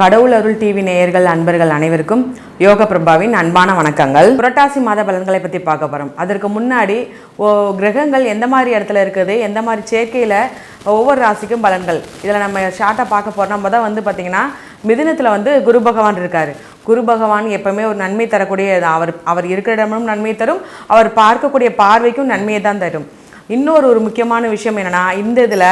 கடவுள் அருள் டிவி நேயர்கள் அன்பர்கள் அனைவருக்கும் யோக பிரபாவின் அன்பான வணக்கங்கள். புரட்டாசி மாத பலன்களை பற்றி பார்க்க போகிறோம் அதற்கு முன்னாடி ஓ கிரகங்கள் எந்த மாதிரி இடத்துல இருக்குது எந்த மாதிரி சேர்க்கையில் ஒவ்வொரு ராசிக்கும் பலன்கள். இதில் நம்ம ஷார்ட்டாக பார்க்க போகிறோம் நம்ம தான் வந்து பார்த்திங்கன்னா மிதினத்தில் வந்து குரு பகவான் இருக்கார். குரு பகவான் எப்பவுமே ஒரு நன்மை தரக்கூடிய அவர் அவர் இருக்கிற இடமும் நன்மை தரும். அவர் பார்க்கக்கூடிய பார்வைக்கும் நன்மையை தான் தரும். இன்னொரு ஒரு முக்கியமான விஷயம் என்னென்னா இந்த இதில்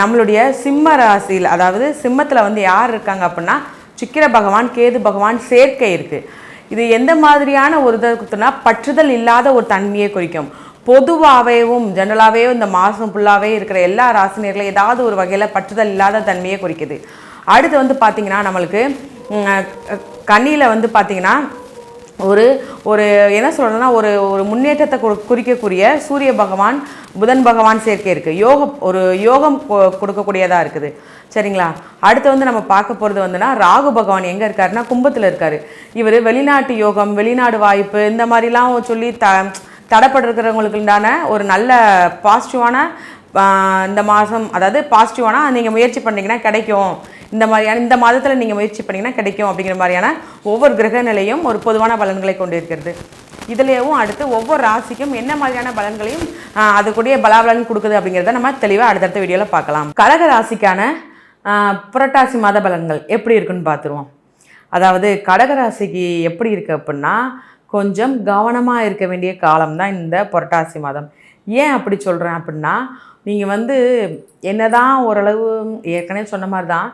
நம்மளுடைய சிம்ம ராசியில் அதாவது சிம்மத்தில் வந்து யார் இருக்காங்க அப்படின்னா சிக்கிர பகவான் கேது பகவான் சேர்க்கை இருக்குது இது எந்த மாதிரியான ஒரு இதுனா பற்றுதல் இல்லாத ஒரு தன்மையை குறிக்கும். பொதுவாகவேவும் ஜெனரலாகவே இந்த மாதம் ஃபுல்லாகவே இருக்கிற எல்லா ராசினியர்களும் ஏதாவது ஒரு வகையில் பற்றுதல் இல்லாத தன்மையை குறிக்குது. அடுத்து வந்து பார்த்திங்கன்னா நம்மளுக்கு கண்ணியில் வந்து பார்த்திங்கன்னா ஒரு ஒரு என்ன சொல்கிறதுனா ஒரு ஒரு முன்னேற்றத்தை குறிக்கக்கூடிய சூரிய பகவான் புதன் பகவான் சேர்க்கை இருக்குது யோக ஒரு யோகம் கொ- கொடுக்கக்கூடியதாக இருக்குது. சரிங்களா? அடுத்து வந்து நம்ம பார்க்க போகிறது வந்துன்னா ராகு பகவான் எங்கே இருக்காருன்னா கும்பத்தில் இருக்கார். இவர் வெளிநாட்டு யோகம் வெளிநாடு வாய்ப்பு இந்த மாதிரிலாம் சொல்லி த தடைப்பட்டிருக்கிறவங்களுக்கு உண்டான ஒரு நல்ல பாசிட்டிவான இந்த மாதம் அதாவது பாசிட்டிவானா நீங்கள் முயற்சி பண்ணிங்கன்னா கிடைக்கும். இந்த மாதிரியான இந்த மாதத்தில் நீங்கள் முயற்சி பண்ணிங்கன்னா கிடைக்கும் அப்படிங்கிற மாதிரியான ஒவ்வொரு கிரக நிலையும் ஒரு பொதுவான பலன்களை கொண்டிருக்கிறது இதுலேயும் அடுத்து ஒவ்வொரு ராசிக்கும் என்ன மாதிரியான பலன்களையும் அதுக்குடைய பலாபலன் கொடுக்குது அப்படிங்கிறத நம்ம தெளிவாக அடுத்தடுத்த வீடியோவில் பார்க்கலாம். கடக ராசிக்கான புரட்டாசி மாத பலன்கள் எப்படி இருக்குன்னு பார்த்துருவோம். அதாவது கடகராசிக்கு எப்படி இருக்குது அப்படின்னா கொஞ்சம் கவனமாக இருக்க வேண்டிய காலம் தான் இந்த புரட்டாசி மாதம். ஏன் அப்படி சொல்கிறேன் அப்படின்னா நீங்கள் வந்து என்ன தான் ஓரளவு ஏற்கனவே சொன்ன மாதிரி தான்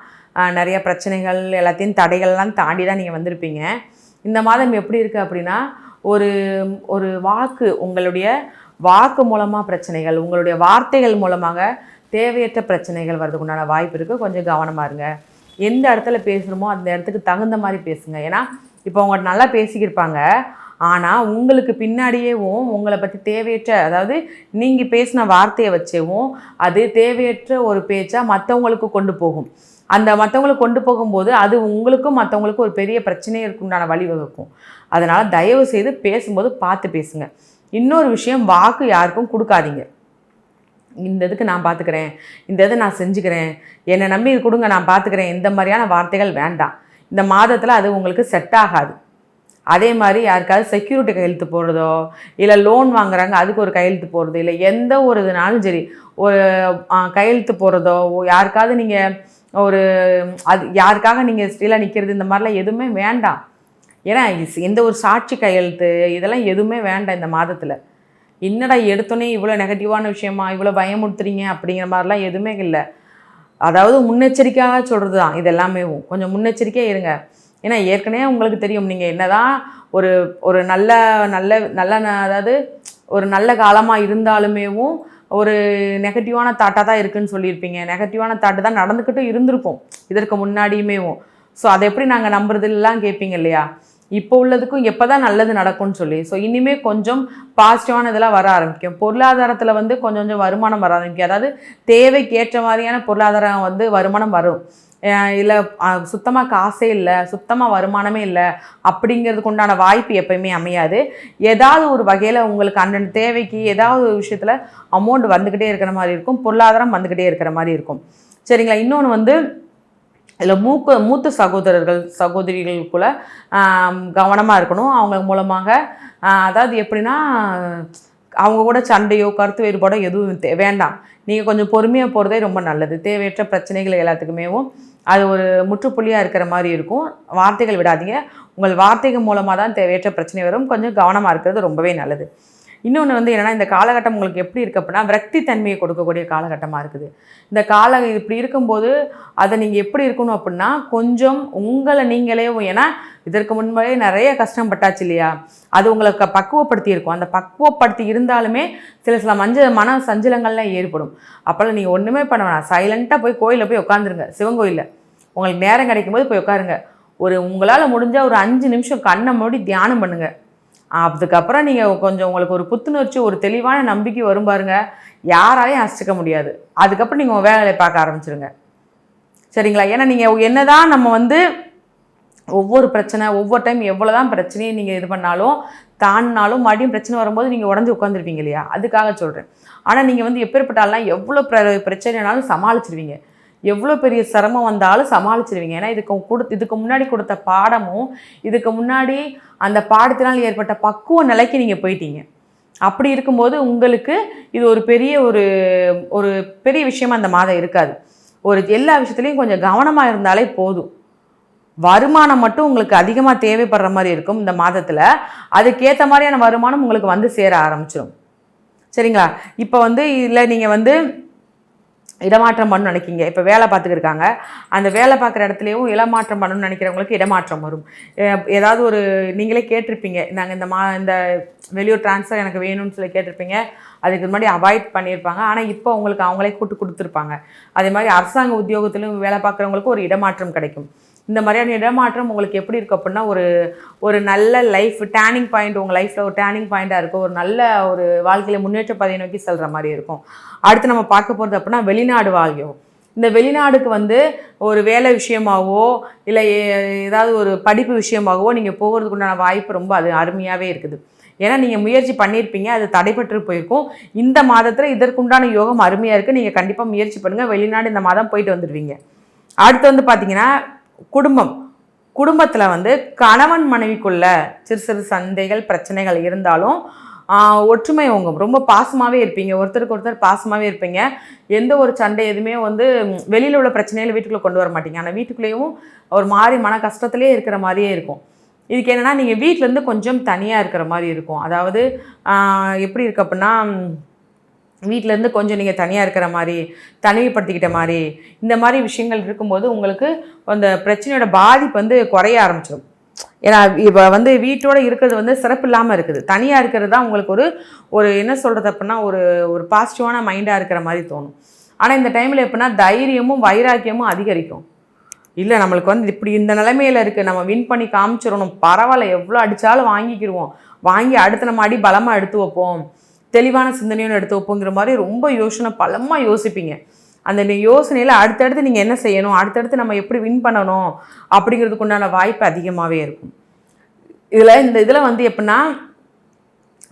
நிறைய பிரச்சனைகள் எல்லாத்தையும் தடைகள்லாம் தாண்டி தான் நீங்கள் வந்திருப்பீங்க. இந்த மாதம் எப்படி இருக்குது அப்படின்னா ஒரு ஒரு வாக்கு உங்களுடைய வாக்கு மூலமாக பிரச்சனைகள் உங்களுடைய வார்த்தைகள் மூலமாக தேவையற்ற பிரச்சனைகள் வர்றதுக்கு உண்டான வாய்ப்பு இருக்குது கொஞ்சம் கவனமாக இருங்க. எந்த இடத்துல பேசுகிறோமோ அந்த இடத்துக்கு தகுந்த மாதிரி பேசுங்க. ஏன்னா இப்போ அவங்க நல்லா பேசிக்கிருப்பாங்க. ஆனால் உங்களுக்கு பின்னாடியேவும் உங்களை பற்றி தேவையற்ற அதாவது நீங்கள் பேசின வார்த்தையை வச்சேவும் அது தேவையற்ற ஒரு பேச்சாக மற்றவங்களுக்கு கொண்டு போகும். அந்த மற்றவங்களுக்கு கொண்டு போகும்போது அது உங்களுக்கும் மற்றவங்களுக்கும் ஒரு பெரிய பிரச்சனைக்கு உண்டான வழிவகுக்கும் அதனால் தயவு செய்து பேசும்போது பார்த்து பேசுங்க. இன்னொரு விஷயம் வாக்கு யாருக்கும் கொடுக்காதீங்க. இந்த இதுக்கு நான் பார்த்துக்கிறேன் இந்த இதை நான் செஞ்சுக்கிறேன். என்னை நம்பி இது கொடுங்க நான் பார்த்துக்கிறேன் இந்த மாதிரியான வார்த்தைகள் வேண்டாம். இந்த மாதத்தில் அது உங்களுக்கு செட் ஆகாது. அதே மாதிரி யாருக்காவது செக்யூரிட்டி கையெழுத்து போடுறதோ இல்லை லோன் வாங்குறாங்க அதுக்கு ஒரு கையெழுத்து போடுறதோ இல்லை எந்த ஒரு இதுனாலும் சரி ஒரு கையெழுத்து போடுறதோ யாருக்காவது நீங்கள் ஒரு அது யாருக்காக நீங்கள் ஸ்டீலாக நிற்கிறது இந்த மாதிரிலாம் எதுவுமே வேண்டாம். ஏன்னா எந்த ஒரு சாட்சி கையெழுத்து இதெல்லாம் எதுவுமே வேண்டாம் இந்த மாதத்தில். என்னடா எடுத்தோன்னே இவ்வளோ நெகட்டிவான விஷயமா இவ்வளோ பயமுறுத்துறீங்க அப்படிங்கிற மாதிரிலாம் எதுவுமே இல்லை. அதாவது முன்னெச்சரிக்கையாக சொல்கிறது தான் இது எல்லாமே கொஞ்சம் முன்னெச்சரிக்கையாக இருங்க. ஏன்னா ஏற்கனவே உங்களுக்கு தெரியும் நீங்கள் என்னதான் ஒரு ஒரு நல்ல நல்ல நல்ல ந- அதாவது ஒரு நல்ல காலமாக இருந்தாலுமேவும் ஒரு நெகட்டிவான தாட்டாக தான் இருக்குதுன்னு சொல்லியிருப்பீங்க. நெகட்டிவான தாட்டு தான் நடந்துக்கிட்டு இருந்திருக்கும். இதற்கு முன்னாடியுமேவும். ஸோ அதை எப்படி நாங்கள் நம்புறதுலாம் கேட்பீங்க இல்லையா? இப்போ உள்ளதுக்கும் எப்போ தான் நல்லது நடக்கும்னு சொல்லி. ஸோ இனிமேல் கொஞ்சம் பாசிட்டிவான இதெல்லாம் வர ஆரம்பிக்கும். பொருளாதாரத்தில் வந்து கொஞ்சம் கொஞ்சம் வருமானம் வர ஆரம்பிக்கும் அதாவது தேவைக்கு ஏற்ற மாதிரியான பொருளாதாரம் வந்து வருமானம் வரும். இல்லை சுத்தமாக காசே இல்லை சுத்தமாக வருமானமே இல்லை அப்படிங்கிறதுக்கு உண்டான வாய்ப்பு எப்பயுமே அமையாது. ஏதாவது ஒரு வகையில் உங்களுக்கு அந்தந்த தேவைக்கு ஏதாவது ஒரு விஷயத்தில் அமௌண்ட் வந்துக்கிட்டே இருக்கிற மாதிரி இருக்கும். பொருளாதாரம் வந்துக்கிட்டே இருக்கிற மாதிரி இருக்கும். சரிங்களா? இன்னொன்று வந்து இதில் மூக்க மூத்த சகோதரர்கள் சகோதரிகளுக்குள்ள கவனமாக இருக்கணும். அவங்க மூலமாக அதாவது எப்படின்னா அவங்க கூட சண்டையோ கருத்து வேறுபாடோ எதுவும் தே- வேண்டாம். நீங்கள் கொஞ்சம் பொறுமையாக போகிறதே ரொம்ப நல்லது. தேவையற்ற பிரச்சனைகள் எல்லாத்துக்குமேவும் அது ஒரு முற்றுப்புள்ளியாக இருக்கிற மாதிரி இருக்கும். வார்த்தைகள் விடாதீங்க. உங்கள் வார்த்தைகள் மூலமாக தான் தேவையற்ற பிரச்சனை வரும். கொஞ்சம் கவனமாக இருக்கிறது ரொம்பவே நல்லது. இன்னொன்று வந்து என்னென்னா இந்த காலகட்டம் உங்களுக்கு எப்படி இருக்குது அப்படின்னா விரக்தி தன்மையை கொடுக்கக்கூடிய காலகட்டமாக இருக்குது. இந்த கால இப்படி இருக்கும்போது அதை நீங்கள் எப்படி இருக்கணும் அப்படின்னா கொஞ்சம் உங்களை நீங்களே ஏன்னா இதற்கு முன்பே நிறைய கஷ்டம் பட்டாச்சு இல்லையா? அது உங்களுக்கு பக்குவப்படுத்தி இருக்கும். அந்த பக்குவப்படுத்தி இருந்தாலுமே சில சில மஞ்ச மன சஞ்சலங்கள்லாம் ஏற்படும். அப்போல்லாம் நீங்கள் ஒன்றுமே பண்ண வேணாம். சைலண்ட்டாக போய் கோயிலில் போய் உட்காந்துருங்க சிவன் கோயிலில். உங்களுக்கு நேரம் கிடைக்கும் போது போய் உட்காருங்க. ஒரு உங்களால் முடிஞ்சால் ஒரு அஞ்சு நிமிஷம் கண்ணை மூடி தியானம் பண்ணுங்கள் அதுக்கப்புறம் நீங்கள் கொஞ்சம் உங்களுக்கு ஒரு புத்துணர்ச்சி ஒரு தெளிவான நம்பிக்கை வரும் பாருங்க. யாராலையும் அசைக்க முடியாது. அதுக்கப்புறம் நீங்கள் உங்கள் வேலையை பார்க்க ஆரம்பிச்சிருங்க. சரிங்களா? ஏன்னா நீங்கள் என்னதான் நம்ம வந்து ஒவ்வொரு பிரச்சனை ஒவ்வொரு டைம் எவ்வளோ தான் பிரச்சனையை நீங்கள் இது பண்ணாலும் தாண்டினாலும் மறுபடியும் பிரச்சனை வரும்போது நீங்கள் உடஞ்சி உட்காந்துருப்பீங்க இல்லையா? அதுக்காக சொல்கிறேன் ஆனால் நீங்கள் வந்து எப்பேற்பட்டாலாம் எவ்வளோ பிர பிரச்சனைனாலும் சமாளிச்சிருவீங்க. எவ்வளோ பெரிய சிரமம் வந்தாலும் சமாளிச்சிருவீங்க. ஏன்னா இதுக்கு கொடு இதுக்கு முன்னாடி கொடுத்த பாடமும் இதுக்கு முன்னாடி அந்த பாடத்தினால் ஏற்பட்ட பக்குவ நிலைக்கு நீங்கள் போயிட்டீங்க. அப்படி இருக்கும்போது உங்களுக்கு இது ஒரு பெரிய ஒரு ஒரு பெரிய விஷயமா அந்த மாதம் இருக்காது. ஒரு எல்லா விஷயத்துலையும் கொஞ்சம் கவனமாக இருந்தாலே போதும். வருமானம் மட்டும் உங்களுக்கு அதிகமாக தேவைப்படுற மாதிரி இருக்கும் இந்த மாதத்தில். அதுக்கேற்ற மாதிரியான வருமானம் உங்களுக்கு வந்து சேர ஆரம்பிச்சிடும் சரிங்களா? இப்போ வந்து இல்லை நீங்கள் வந்து இடமாற்றம் பண்ணணும்னு நினைக்கிங்க. இப்போ வேலை பார்த்துக்கிருக்காங்க அந்த வேலை பார்க்குற இடத்துலையும் இடமாற்றம் பண்ணணும்னு நினைக்கிறவங்களுக்கு இடமாற்றம் வரும். ஏதாவது ஒரு நீங்களே கேட்டிருப்பீங்க. நாங்கள் இந்த மா இந்த வெளியூர் ட்ரான்ஸ்ஃபர் எனக்கு வேணும்னு சொல்லி கேட்டிருப்பீங்க. அதுக்கு முன்னாடி அவாய்ட் பண்ணியிருப்பாங்க. ஆனால் இப்போ உங்களுக்கு அவங்களே கூட்டு கொடுத்துருப்பாங்க. அதே மாதிரி அரசாங்க உத்தியோகத்திலும் வேலை பார்க்குறவங்களுக்கு ஒரு இடமாற்றம் கிடைக்கும். இந்த மாதிரியான இடமாற்றம் உங்களுக்கு எப்படி இருக்குது அப்படின்னா ஒரு ஒரு நல்ல லைஃப் டேர்னிங் பாயிண்ட் உங்கள் லைஃப்பில் ஒரு டேர்னிங் பாயிண்ட்டாக இருக்கும். ஒரு நல்ல ஒரு வாழ்க்கையில் முன்னேற்ற பாதையை நோக்கி செல்கிற மாதிரி இருக்கும். அடுத்து நம்ம பார்க்க போகிறது அப்படின்னா வெளிநாடு வாழ்க்கையும் இந்த வெளிநாடுக்கு வந்து ஒரு வேலை விஷயமாகவோ இல்லை ஏதாவது ஒரு படிப்பு விஷயமாகவோ நீங்கள் போகிறதுக்கு உண்டான வாய்ப்பு ரொம்ப அது அருமையாகவே இருக்குது. ஏன்னா நீங்கள் முயற்சி பண்ணியிருப்பீங்க அது தடைபட்டு போயிருக்கும். இந்த மாதத்தில் இதற்குண்டான யோகம் அருமையாக இருக்குது நீங்கள் கண்டிப்பாக முயற்சி பண்ணுங்கள் வெளிநாடு இந்த மாதம் போயிட்டு வந்துடுவீங்க. அடுத்து வந்து பார்த்தீங்கன்னா குடும்பம். குடும்பத்தில் வந்து கணவன் மனைவிக்குள்ள சிறு சிறு சந்தைகள் பிரச்சனைகள் இருந்தாலும் ஒற்றுமை உங்க ரொம்ப பாசமாகவே இருப்பீங்க. ஒருத்தருக்கு ஒருத்தர் பாசமாகவே இருப்பீங்க. எந்த ஒரு சண்டை எதுவுமே வந்து வெளியில் உள்ள பிரச்சனைகளை வீட்டுக்குள்ளே கொண்டு வர மாட்டீங்க. ஆனால் வீட்டுக்குள்ளேயும் ஒரு மாதிரி மன கஷ்டத்துலேயே இருக்கிற மாதிரியே இருக்கும். இதுக்கு என்னென்னா நீங்கள் வீட்டிலேருந்து கொஞ்சம் தனியாக இருக்கிற மாதிரி இருக்கும். அதாவது எப்படி இருக்கு அப்படின்னா வீட்டிலேருந்து கொஞ்சம் நீங்கள் தனியாக இருக்கிற மாதிரி தனிமைப்படுத்திக்கிட்ட மாதிரி இந்த மாதிரி விஷயங்கள் இருக்கும்போது உங்களுக்கு அந்த பிரச்சனையோட பாதிப்பு வந்து குறைய ஆரம்பிச்சிடும் ஏன்னா இப்போ வந்து வீட்டோட இருக்கிறது வந்து சிறப்பு இல்லாமல் இருக்குது. தனியாக இருக்கிறது தான் உங்களுக்கு ஒரு ஒரு என்ன சொல்கிறது அப்படின்னா ஒரு ஒரு பாசிட்டிவான மைண்டாக இருக்கிற மாதிரி தோணும். ஆனால் இந்த டைமில் எப்படின்னா தைரியமும் வைராக்கியமும் அதிகரிக்கும். இல்லை நம்மளுக்கு வந்து இப்படி இந்த நிலைமையில் இருக்குது நம்ம வின் பண்ணி காமிச்சிடணும். பரவாயில்ல எவ்வளோ அடித்தாலும் வாங்கிக்கிடுவோம் வாங்கி அடுத்து நம்ம அடி பலமாக எடுத்து வைப்போம். தெளிவான சிந்தனையோடு எடுத்து ஒப்புங்கிற மாதிரி ரொம்ப யோசனை பலமாக யோசிப்பீங்க. அந்த யோசனையில் அடுத்தடுத்து நீங்கள் என்ன செய்யணும் அடுத்தடுத்து நம்ம எப்படி வின் பண்ணணும் அப்படிங்கிறதுக்கு உண்டான வாய்ப்பு அதிகமாகவே இருக்கும். இதில் இந்த இதில் வந்து எப்படின்னா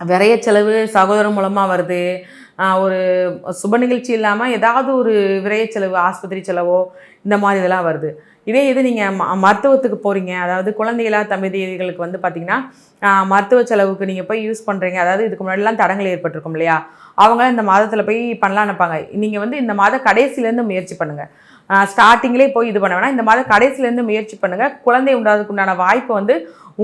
விரைய செலவு சகோதரம் மூலமாக வருது. ஒரு சுப நிகழ்ச்சி இல்லாமல் ஏதாவது ஒரு விரைய செலவு ஆஸ்பத்திரி செலவோ இந்த மாதிரி இதெல்லாம் வருது. இதே இது நீங்கள் ம மருத்துவத்துக்கு போகிறீங்க அதாவது குழந்தைகளா தம்பதிகளுக்கு வந்து பார்த்தீங்கன்னா மருத்துவ செலவுக்கு நீங்கள் போய் யூஸ் பண்ணுறீங்க அதாவது இதுக்கு முன்னாடிலாம் தடங்கள் ஏற்பட்டிருக்கும் இல்லையா? அவங்க இந்த மாதத்தில் போய் பண்ணலான்னுப்பாங்க நினைப்பாங்க நீங்கள் வந்து இந்த மாத கடைசியிலேருந்து முயற்சி பண்ணுங்கள் ஸ்டார்டிங்லேயே போய் இது பண்ண வேணாம். இந்த மாதம் கடைசியிலேருந்து முயற்சி பண்ணுங்கள் குழந்தை உண்டாததுக்கு உண்டான வாய்ப்பு வந்து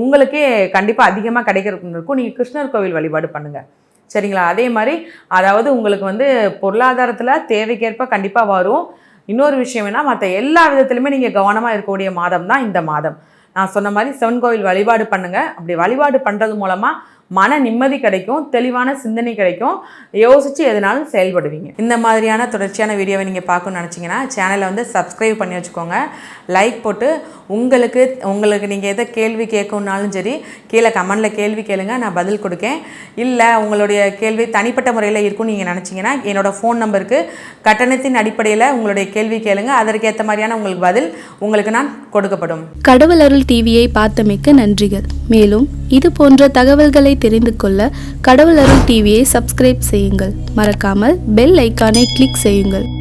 உங்களுக்கே கண்டிப்பாக அதிகமாக கிடைக்கிறதுக்கு இருக்கும் நீங்கள் கிருஷ்ணர் கோவில் வழிபாடு பண்ணுங்கள் சரிங்களா? அதே மாதிரி அதாவது உங்களுக்கு வந்து பொருளாதாரத்தில் தேவைக்கேற்ப கண்டிப்பாக வரும். இன்னொரு விஷயம் என்ன மற்ற எல்லா விதத்துலையுமே நீங்கள் கவனமாக இருக்கக்கூடிய மாதம் தான் இந்த மாதம். நான் சொன்ன மாதிரி சிவன் கோவில் வழிபாடு பண்ணுங்கள் அப்படி வழிபாடு பண்ணுறது மூலமாக மன நிம்மதி கிடைக்கும் தெளிவான சிந்தனை கிடைக்கும். யோசித்து எதனாலும் செயல்படுவீங்க. இந்த மாதிரியான தொடர்ச்சியான வீடியோவை நீங்கள் பார்க்கணும்னு நினச்சிங்கன்னா சேனலை வந்து சப்ஸ்கிரைப் பண்ணி வச்சுக்கோங்க. லைக் போட்டு உங்களுக்கு உங்களுக்கு நீங்கள் எதை கேள்வி கேட்கணுன்னாலும் சரி கீழே கமெண்டில் கேள்வி கேளுங்க நான் பதில் கொடுக்கேன். இல்லை உங்களுடைய கேள்வி தனிப்பட்ட முறையில் இருக்கும்னு நீங்கள் நினச்சிங்கன்னா என்னோடய ஃபோன் நம்பருக்கு கட்டணத்தின் அடிப்படையில் உங்களுடைய கேள்வி கேளுங்க. அதற்கேற்ற மாதிரியான உங்களுக்கு பதில் உங்களுக்கு நான் கொடுக்கப்படும். கடவுள் அருள் டிவியை பார்த்தமைக்க நன்றிகள். மேலும் இது போன்ற தகவல்களை தெரிந்து கொள்ள கடவுள் அருள் டிவியை சப்ஸ்கிரைப் செய்யுங்கள். மறக்காமல் பெல் ஐக்கானை கிளிக் செய்யுங்கள்.